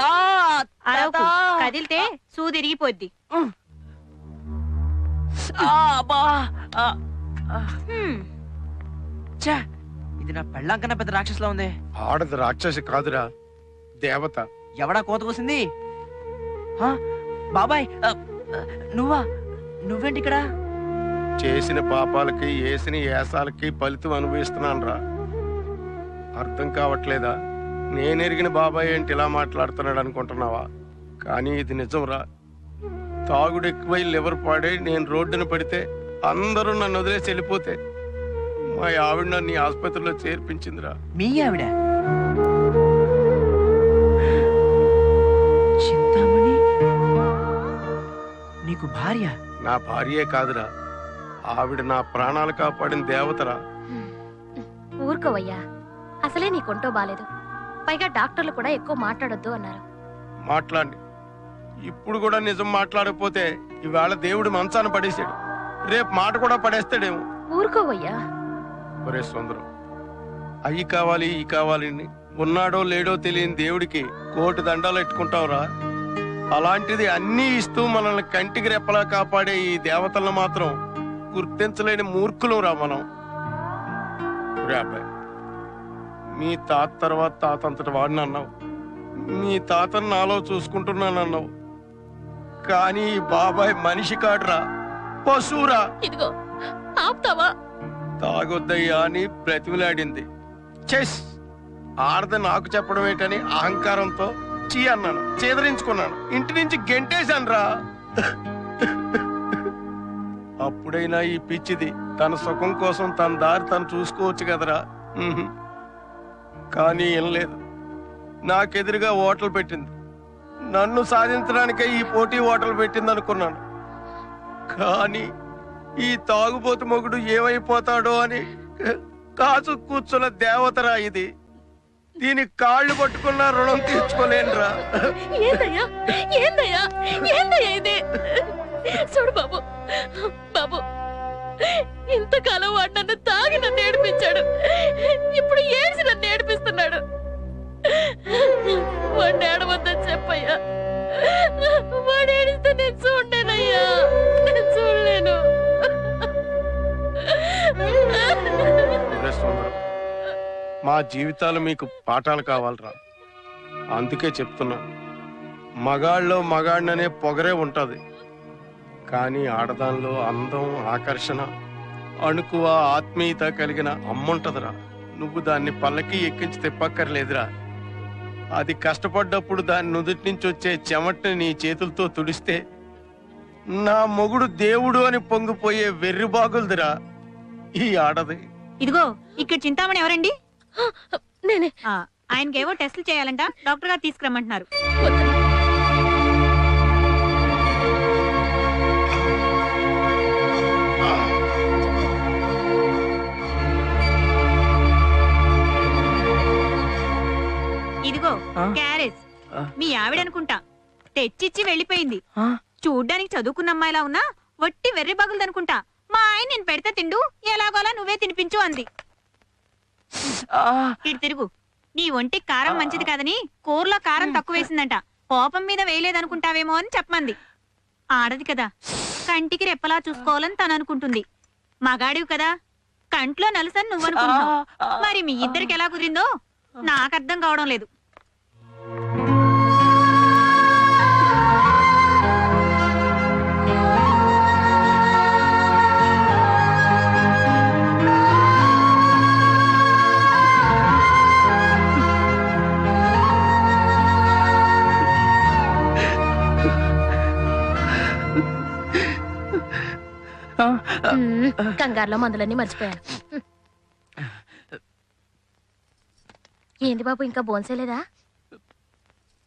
ఆ, అరవకు. కదిలితే సూదిరిగిపోద్ది ఇది నా పెళ్ళాం కన్నా పెద్ద రాక్షసులా ఉంది. ఆడది రాక్షసి కాదురా దేవత. ఎవడా కోత కూసింది? ఆ, బాబాయ్ నువ్వా? నువ్వేంటి ఇక్కడ? చేసిన పాపాలకి వేసిన ఏసాలకి ఫలితం అనుభవిస్తున్నాను రా అర్థం కావట్లేదా? నేనెరిగిన బాబాయ్ ఏంటి ఇలా మాట్లాడుతున్నాడు అనుకుంటున్నావా? కానీ ఇది నిజం రా తాగుడు ఎక్కువై లివర్ పాడై నేను రోడ్డున పడితే అందరూ నన్ను వదిలేసి వెళ్ళిపోతే మా ఆవిడ నన్ను ఆసుపత్రిలో చేర్పించిందిరా. మీ ఆవిడ? చింతామణి? నీకు భార్య? నా భార్యే కాదురా. ఆవిడ నా ప్రాణాలు కాపాడిన దేవతరా. ఊరుకోవయ్యా. అసలే నీ కొంటో బాలేదు. పైగా డాక్టర్లు కూడా ఎక్కువ మాట్లాడొద్దు అన్నారు. మాట్లాడి. ఇప్పుడు కూడా నిజం మాట్లాడకపోతే ఇవాళ దేవుడు మంచాన పడేసాడు రేపు మాట కూడా పడేస్తాడేమో. ఊరుకోవయ్యా. ఒరే సుందరం అయ్యి కావాలి ఈ కావాలి ఉన్నాడో లేడో తెలియని దేవుడికి కోటి దండాలు ఎట్టుకుంటావురా అలాంటిది అన్నీ ఇస్తూ మనల్ని కంటికి రెప్పలా కాపాడే ఈ దేవతలను మాత్రం గుర్తించలేని మూర్ఖులం రా మనం. అబ్బాయి. మీ తాత తర్వాత తాత అంతటి వాడిని అన్నావు. మీ తాతను నాలో చూసుకుంటున్నానన్నావు కానీ ఈ బాబాయ్ మనిషి కాడురా పశువురా. ఇదిగో ఆపుతావా? తాగొద్దయ్యా అని బ్రతిమిలాడింది. చెస్ ఆడద నాకు చెప్పడం ఏంటని అహంకారంతో చీ అన్నాను చేదరించుకున్నాను. ఇంటి నుంచి గెంటేశాను రా అప్పుడైనా ఈ పిచ్చిది తన సుఖం కోసం తన దారి తను చూసుకోవచ్చు కదరా. కానీ ఏం లేదు. నాకెదురుగా ఓటలు పెట్టింది. నన్ను సాధించడానికే ఈ పోటీ ఓటలు పెట్టింది అనుకున్నాను కానీ ఈ తాగుబోతు మొగుడు ఏమైపోతాడో అని కాచు కూర్చున్న దేవతరా ఇది. దీని కాళ్ళు పట్టుకున్న రుణం తీర్చుకోలేనురా. ఏందయ్యా? ఏందయ్యా? ఏందయ్యా ఇది? చూడు బాబు బాబు ఇంతకాలం వాడు నన్ను తాగి నన్ను ఏడిపించాడు. ఇప్పుడు ఏడ్చి నన్ను ఏడిపిస్తున్నాడు వాడిని ఏడవద్దని చెప్పయ్యా. వాడు ఏడిస్తే నేను చూడలేనయ్యా. నేను చూడలేను. మా జీవితాలు మీకు పాఠాలు కావాలరా. అందుకే చెప్తున్నా మగాళ్ళలో మగాడిననే పొగరే ఉంటది. కానీ ఆడదానిలో అందం ఆకర్షణ అణుకువ ఆత్మీయత కలిగిన అమ్ముంటదిరా. నువ్వు దాన్ని పల్లకి ఎక్కించి తిప్పక్కర్లేదురా. అది కష్టపడ్డప్పుడు దాని నుదుటి నుంచి వచ్చే చెమటని నీ చేతులతో తుడిస్తే నా మొగుడు దేవుడు అని పొంగిపోయే వెర్రి బాగులదిరా ఈ ఆడది. ఇదిగో ఇక్కడ చింతామణి ఎవరండి? నేనే. ఆ, ఆయనకేవో టెస్టులు చేయాలంట. డాక్టర్ గారు తీసుకురమ్మంటున్నారు. మీ ఆవిడ అనుకుంటా తెచ్చిచ్చి వెళ్ళిపోయింది. చూడ్డానికి చదువుకున్న అమ్మాయిలా ఉన్నా వట్టి వెర్రి బగులదనుకుంటా. మా ఆయన నేను పెడితే తిండు ఎలాగోలా నువ్వే తినిపించు అంది. ఇటు తిరుగు. నీ ఒంటికి కారం మంచిది కాదని కూరలో కారం తక్కువ వేసిందంట. కోపం మీద వేయలేదనుకుంటావేమో అని చెప్పమంది. ఆడది కదా కంటికి రెప్పలా చూసుకోవాలని తను అనుకుంటుంది మగాడివి కదా కంట్లో నలుసని నువ్వు అనుకుంటున్నావు ఆ, ఆ. మరి మీ ఇద్దరికి ఎలా కుదిరిందో నాకు అర్థం కావడం లేదు. మ్మ్. కంగారులో మందులన్నీ మర్చిపోయాను. ఏంది బాబు ఇంకా బోన్సేలేదా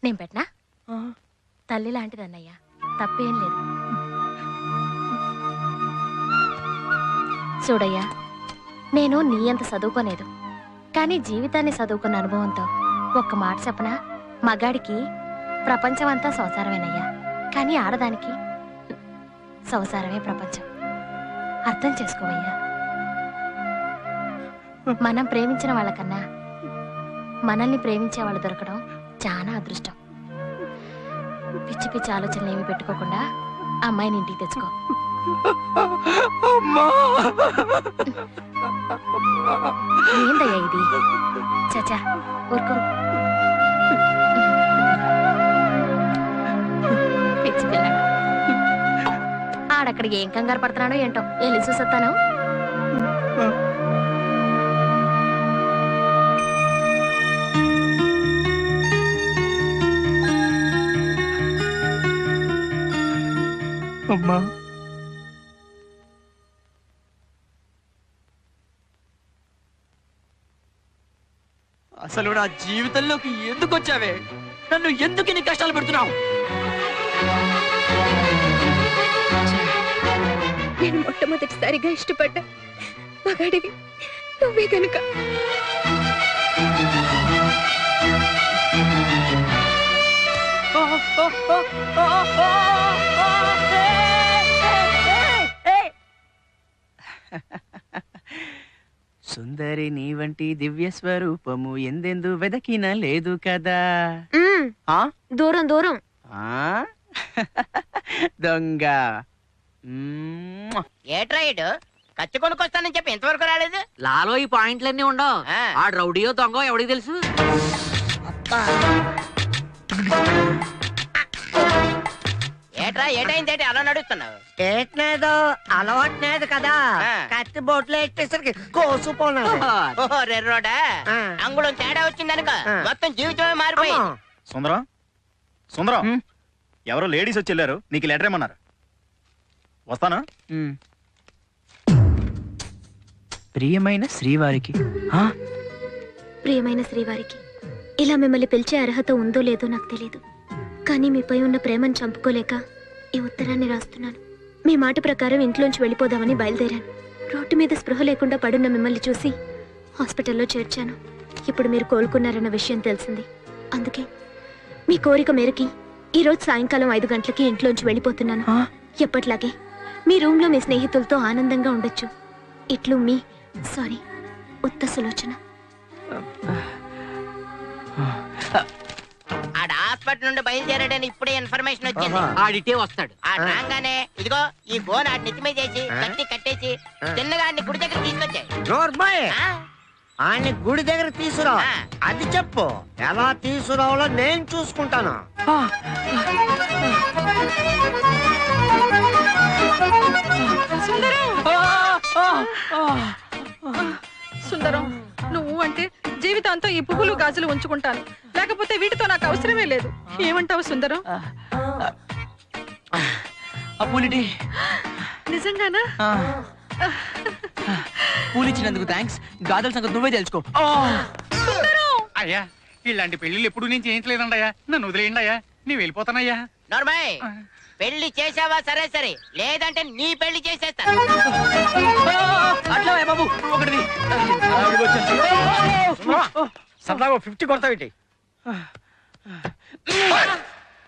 నేను పెట్టనా. తల్లి లాంటిదన్నయ్య. తప్పేం లేదు. చూడయ్యా నేను నీ అంత చదువుకోలేదు. కానీ జీవితాన్ని చదువుకున్న అనుభవంతో ఒక్క మాట చెప్పనా? మగాడికి ప్రపంచం అంతా సంసారమేనయ్యా. కానీ ఆడదానికి సంసారమే ప్రపంచం. అర్థం చేసుకోవయ్యా. మనం ప్రేమించిన వాళ్ళకన్నా మనల్ని ప్రేమించే వాళ్ళు దొరకడం చాలా అదృష్టం. పిచ్చి పిచ్చి ఆలోచనలు ఏమి పెట్టుకోకుండా అమ్మాయిని ఇంటికి తెచ్చుకో. ఏందయ్యా ఇది? చచా ఊరుకో. ఆడక్కడికి ఏం కంగారు పడుతున్నాడో ఏంటో? వెళ్ళి చూసొస్తాను? అమ్మా. అసలు నా జీవితంలోకి ఎందుకు వచ్చావే? నన్ను ఎందుకు ఇన్ని కష్టాలు పెడుతున్నావు? నేను మొట్టమొదటిసారిగా ఇష్టపడ్డా మగాడివి. నువ్వే గనుక. సుందరి నీ వంటి దివ్య స్వరూపము ఎందెందు వెదకిన లేదు కదా. ఆ? దూరం దూరం. ఆ? దొంగ. మ్మ్. ఏట్రా ఇటు కత్తి కొనుక్కొస్తానని చెప్పి ఇంతవరకు రాలేదు? లాలో ఈ పాయింట్లన్నీ ఉండవు. ఆ. ఆ రౌడీయో దొంగ ఎవడికి తెలుసు? ఏట్రా ఏటైంది ఏంటి? అలా నడుస్తున్నావు? ఏట్లేదు అలవాట్లేదు కదా. ఆ. కత్తి బొట్లు ఎట్టేసరికి కోసుకుపోనాడు ఓహో రెర్రోడా ఆ. అంగుళం తేడా వచ్చిందనుకో ఆ. మొత్తం జీవితమే మారిపోయి. సుందరం? సుందరం? ఎవరో లేడీస్ వచ్చి వెళ్ళారు నీకు లెటర్ ఏమన్నారు? వస్తాను. ప్రియమైన శ్రీవారికి. ఆ? ప్రియమైన శ్రీవారికి ఇలా మిమ్మల్ని పిలిచే అర్హత ఉందో లేదో నాకు తెలియదు కానీ మీపై ఉన్న ప్రేమను చంపుకోలేక ఈ ఉత్తరాన్ని రాస్తున్నాను. మీ మాట ప్రకారం ఇంట్లోంచి వెళ్ళిపోదామని బయలుదేరాను. రోడ్డు మీద స్పృహ లేకుండా పడున్న మిమ్మల్ని చూసి హాస్పిటల్లో చేర్చాను. ఇప్పుడు మీరు కోలుకున్నారన్న విషయం తెలిసింది. అందుకే మీ కోరిక మేరకి ఈరోజు సాయంకాలం ఐదు గంటలకి ఇంట్లోంచి వెళ్ళిపోతున్నాను? ఎప్పట్లాగే మీ రూమ్లో మీ స్నేహితులతో ఆనందంగా ఉండొచ్చు. ఇట్లు మీ సారీ ఉత్త సులోచన. ఆడ హాస్పిటల్ నుండి బయలుదేరాడని ఇప్పుడే ఇన్ఫర్మేషన్ వచ్చింది. ఆడిటే వస్తాడు. ఆ రాగానే ఇదిగో ఈ గోన్ ఆడి నెత్తిమే చేసి. కట్టి కట్టేసి ఆ. తిన్నగా ఆడిని గుడి దగ్గర తీసుకొచ్చాయి? ఆయన్ని గుడి దగ్గర తీసుకురా. అది చెప్పు. ఎలా తీసుకురావాలో నేను చూసుకుంటాను. ఆ. ఆ, ఆ, ఆ. సుందరం నువ్వు అంటే జీవితాంతం ఈ పువ్వులు గాజులు ఉంచుకుంటాను. లేకపోతే వీటితో నాకు అవసరమే లేదు. ఏమంటావు సుందరం? పూలిటి. నిజంగానా. పూలిచ్చినందుకు థ్యాంక్స్ గాజుల సంగతి నువ్వే తెలుసుకో. అయ్యా ఇలాంటి పెళ్ళిళ్ళు ఎప్పుడు నేను చేయించలేదండి అయ్యా నన్ను వదిలేయండి అయ్యా నేను వెళ్ళిపోతానయ్యా. నోర్మయ్ పెళ్ళి చేసావా సరే సరే. లేదంటే నీ పెళ్ళి చేసేస్తా అట్లా బాబు? సరదాగా ఫిఫ్టీ కొడతావు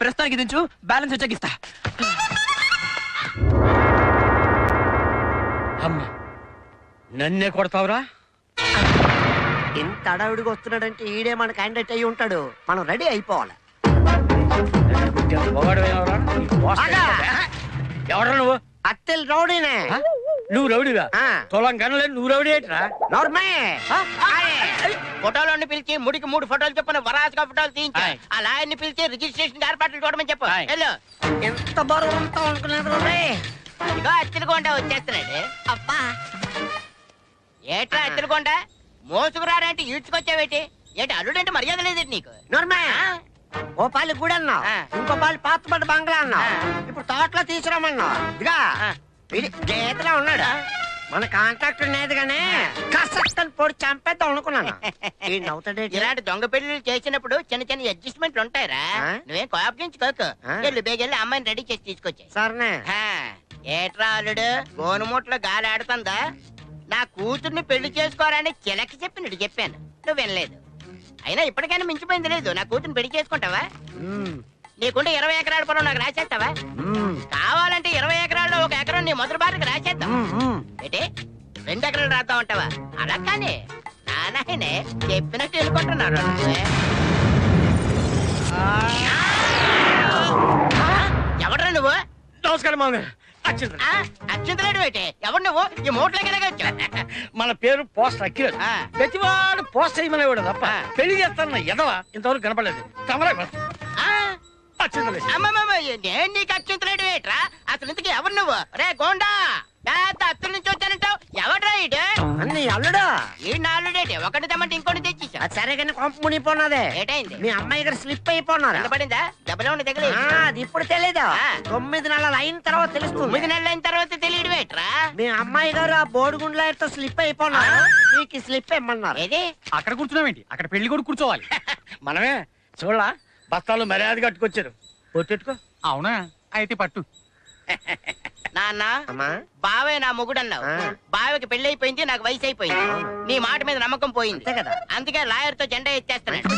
ప్రస్తుతానికి దించు బ్యాలెన్స్ వచ్చాక ఇస్తా. నన్నే కొడతావురా? ఇంత అడవిడిగా వస్తున్నాడంటే ఈడే మన క్యాండిడేట్ అయి ఉంటాడు. మనం రెడీ అయిపోవాలి. ఎవరు నువ్వు? అత్తెల్ రౌడీనే. నువ్వు రౌడిగా ఆ. తొలం కనలేదు నువ్వు రౌడీ ఏంట్రా? నోర్మే. ఫోటోలను పిలిచి ముడికి మూడు ఫోటోలు చెప్పిన వరాసుగా ఫోటోలు తీయించా. ఆ లాయర్ని పిలిచి రిజిస్ట్రేషన్ ఏర్పాట్లు చూడమని చెప్పు. వెళ్ళు. ఎంత బరువు ఉంటావు అనుకున్నాడు రే ఇదిగో అత్తిరికొండ వచ్చేస్తున్నాడు. అబ్బా. ఏట్రా అత్తిరికొండ మోసుకురారంటే ఈడ్చుకొచ్చావేటి? ఏంటి అల్లుడంటే మర్యాద లేదండి నీకు? నోర్మే. ఓ పాలి గుడి అన్నావు ఆ. ఇంకో పాలి పాతపడ్డ బంగ్లా అన్నావు. ఆ. ఇప్పుడు తోటలో తీసుకురామన్నావు ఇదిగా. ఇది గీతలో ఉన్నాడు. మన కాంట్రాక్ట్ ఉండేదిగానే కసక్కని పొడి చంపేద్దాం అనుకున్నాను? ఇలాంటి దొంగ పెళ్ళిళ్ళు చేసినప్పుడు చిన్న చిన్న అడ్జస్ట్మెంట్లు ఉంటాయిరా? నువ్వేం కోపగించుకోకు ఆ. వెళ్ళు బేగెళ్ళి అమ్మాయిని రెడీ చేసి తీసుకొచ్చాయి. సరేనే. ఏట్రా అల్లుడు? గోనుమూట్లో గాలి ఆడుతుందా నా కూతుర్ని పెళ్ళి చేసుకోరని చిలకి చెప్పినట్టు చెప్పాను. నువ్వు వినలేదు. అయినా ఇప్పటికైనా మించిపోయింది లేదు. నా కూతుర్ని పెళ్ళి చేసుకుంటావా. నీకుంటే ఇరవై ఎకరాల పొలం నాకు రాసేస్తావా. కావాలంటే ఇరవై ఎకరాల్లో ఒక ఎకరం నీ మొదటి బాటకు రాసేద్దాం. ఏంటి? రెండు ఎకరాలు రాద్దాం అంటావా? అలా కానీ. నానాయనే చెప్పినట్టు వెళ్ళుకుంటున్నారు ఎవడ్రా నువ్వు? నమస్కారం మామగారు. అచ్చింతలేడు ఏంటి? నువ్వు? ఈ మూటలోకి ఎలాగొచ్చు మన పేరు పోస్టర్ అక్కిరాడు ఆ. ప్రతివాడు పోస్టర్ వేయమనేవాడు తప్ప. పెళ్ళి చేస్తానన్న ఎదవ ఇంతవరకు కనపడలేదు. తమరే నేను నీకు అచ్చింతలేడు ఏంట్రా? అసలు ఇంతకీ ఎవరు నువ్వు? రే గోండా! పెద్ద అత్తుల నుంచి వచ్చానంటావు ఎవడ్రా అన్ని అల్లుడా? ఈ నాలుడేటి ఒకటి తెమ్మంటే ఇంకోటి తెచ్చేసా అది సరే కానీ కొంప మునిగిపోన్నదే ఏటైంది? మీ అమ్మాయి గారు స్లిప్ అయిపోన్నారు కింద పడిందా? దెబ్బలో ఉన్న తగిలి ఆ, అది ఇప్పుడు తెలీదా. తొమ్మిది నెలలు అయిన తర్వాత తెలుస్తుంది. తొమ్మిది నెలలు అయిన తర్వాత తెలియడు వేట్రా మీ అమ్మాయి గారు ఆ బోడిగుండ్లతో స్లిప్ అయిపోన్నారు మీకు స్లిప్ ఇమ్మన్నారు. ఏది? అక్కడ కూర్చున్నావేంటి అక్కడ పెళ్ళి కూడా కూర్చోవాలి. మనమే చూడలా బస్తాలు మర్యాద కట్టుకొచ్చారు. పొట్టెట్టుకో. అవునా? అయితే పట్టు. నాన్న బావే నా మొగుడన్నావు. బావకి పెళ్ళి అయిపోయింది నాకు వయసు అయిపోయింది నీ మాట మీద నమ్మకం పోయింది. అందుకే లాయర్తో జెండా ఎత్తేస్తున్నాడు?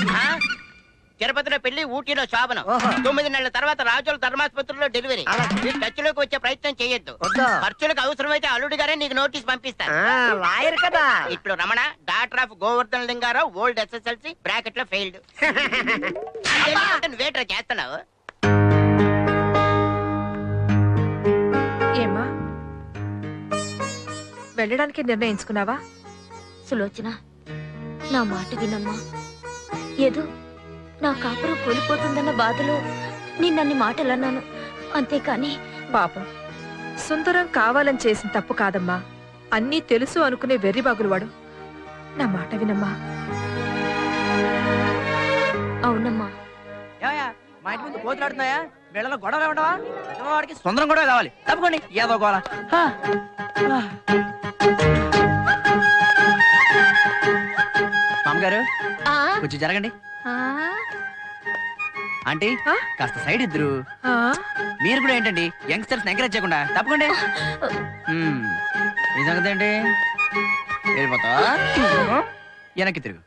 తిరుపతిలో పెళ్ళి ఊటీలో శోభనం. తొమ్మిది నెలల తర్వాత రాజుల ధర్మాసుపత్రిలో డెలివరీ. టచ్లోకి వచ్చే ప్రయత్నం చేయొద్దు. ఖర్చులకు అవసరమైతే అల్లుడు గారే నీకు నోటీస్ పంపిస్తాను కదా. ఇప్పుడు Ramana doctor of Govardhan Lingarao old SSLC బ్రాకెట్లో ఫెయిల్డ్ నువ్వేట్రా చేస్తున్నావు? ఏమ్మా వెళ్ళడానికి నిర్ణయించుకున్నావా? సులోచన నా మాట వినమ్మా. ఏదో నా కాపురం కోల్పోతుందన్న బాధలో నిన్నన్ని మాటలు అన్నాను అంతేకాని పాపం. సుందరం కావాలని చేసిన తప్పు కాదమ్మా. అన్నీ తెలుసు అనుకునే వెర్రిబాగులు వాడు. నా మాట వినమ్మా. అవునమ్మా. మా ఇంటి ముందు కోతులు ఆడుతున్నాయా వీళ్ళలో గొడవలు ఉండవా వాడికి సుందరం గొడవ కావాలి. తప్పకోండి. ఏదో గోల. హా. మామగారు ఆ, కొంచెం జరగండి. ఆ, ఆంటీ ఆ? కాస్త సైడ్ ఇద్దరు. ఆ, మీరు కూడా ఏంటండి? యంగ్స్టర్స్ ఎంకరేజ్ చేయకుండా తప్పకండి. మ్మ్. ఈ సంగతి ఏంటి వెళ్ళిపోతా వెనక్కి తిరుగు.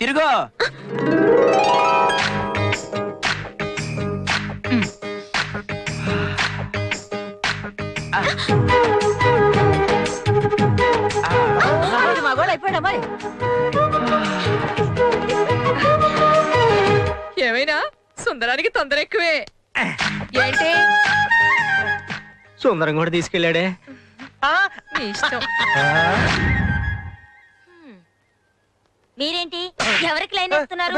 తిరుగు. ఆ. ఏమైనా? సుందరానికి తొందర ఎక్కువే. ఏంటి? సుందరం కూడా తీసుకెళ్ళాడే? ఇష్టం. మీరేంటి? ఎవరికి లైన్ వేస్తున్నారు?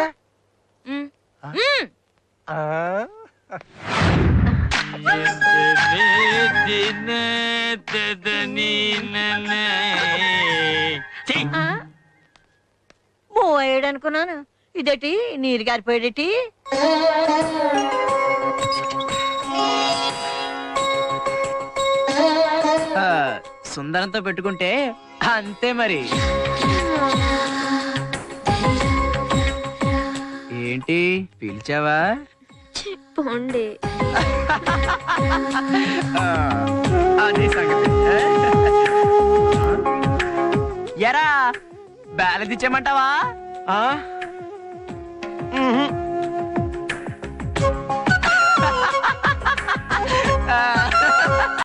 ఉమ్, ఉమ్. ఆ? పోయాడు అనుకున్నాను ఇదేటి? నీరు గారిపోయాడేటి ఆ, సుందరంతో పెట్టుకుంటే అంతే మరి. ఏంటి? పిలిచావా? పోండి. ఎరా బ్యాలెన్స్ ఇచ్చేయమంటావా? ఆ.